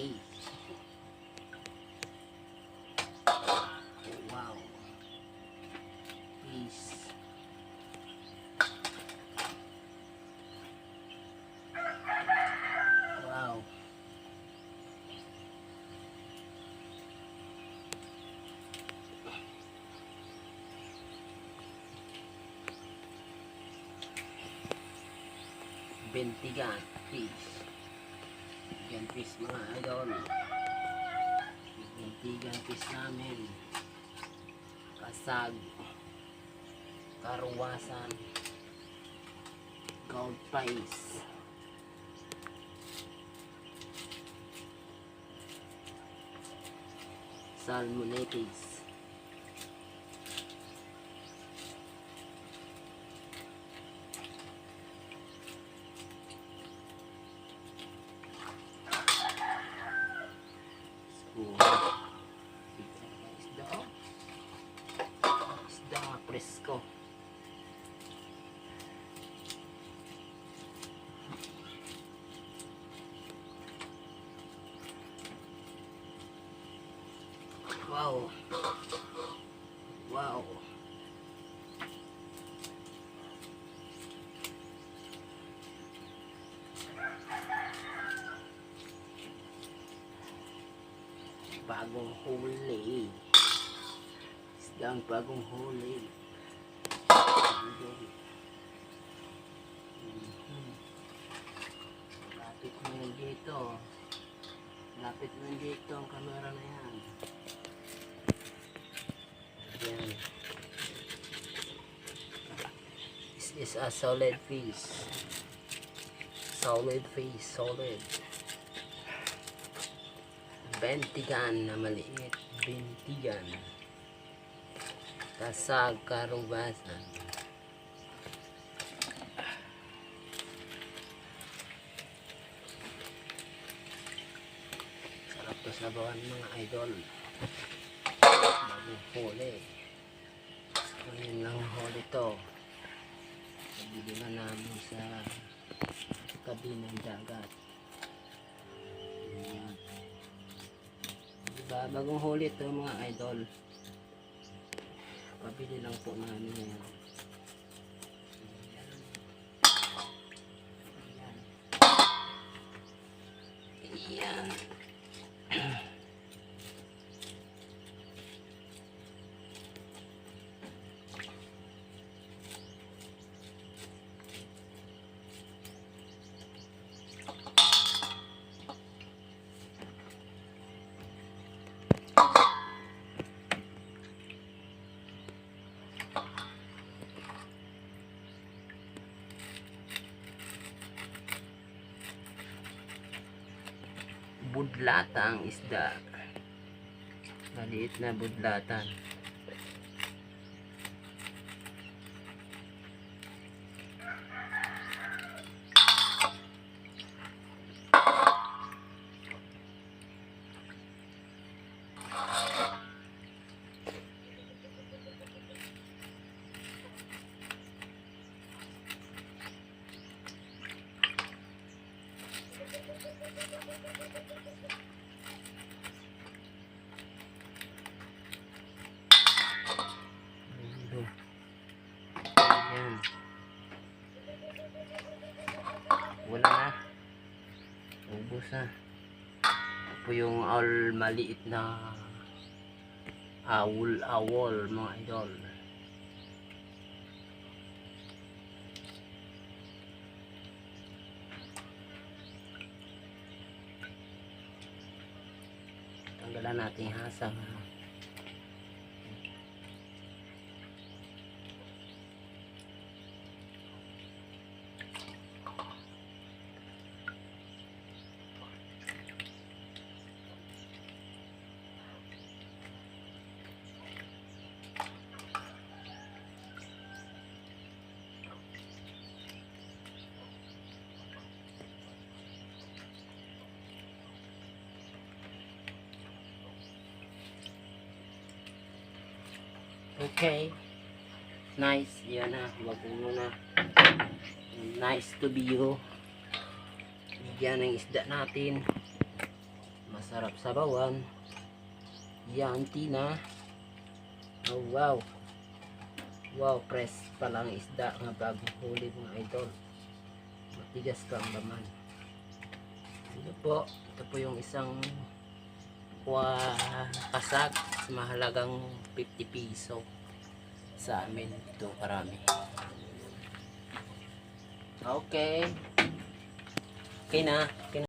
Oh, wow. Fish. Wow. Bentigan fish. Yan fish mga idol. Bentigan fish namin. Kasag. Karuwasan. Gold price. Salmonetis. Isda. Isda presko. Wow. Wow. Bagong huli. Isdang bagong huli. Lapit mo yan dito. Lapit mo yan dito ang kamera na. Yan. Is a solid fish. Solid fish, solid. Bentigan na maliit. Bentigan. Kasag karubasan. Sarap to sabawan mga idol. Bagong huli. Ngayon lang huli to. Nabili na namin sa tabi ng dagat. Ayan. Diba, bagong huli to mga idol. Pabili lang po namin ngayon. Ayan. budlatang isda. Maliit na budlatan. Ubus na. Ito yung all maliit na awol awol mga idol. Tanggalan natin yung hasang. Okay. Nice. Yan na. Wag mo na. Nice to be you. Bigyan ng isda natin. Masarap sa bawan. Yan, tina. Oh, wow. Wow, press pa lang isda nga bago huli mga idol. Matigas pa ang laman. Ito po, ito po yung isang wa kasag sa mahalagang 50 piso sa amin ito karami. Okay. Okay na. Okay na.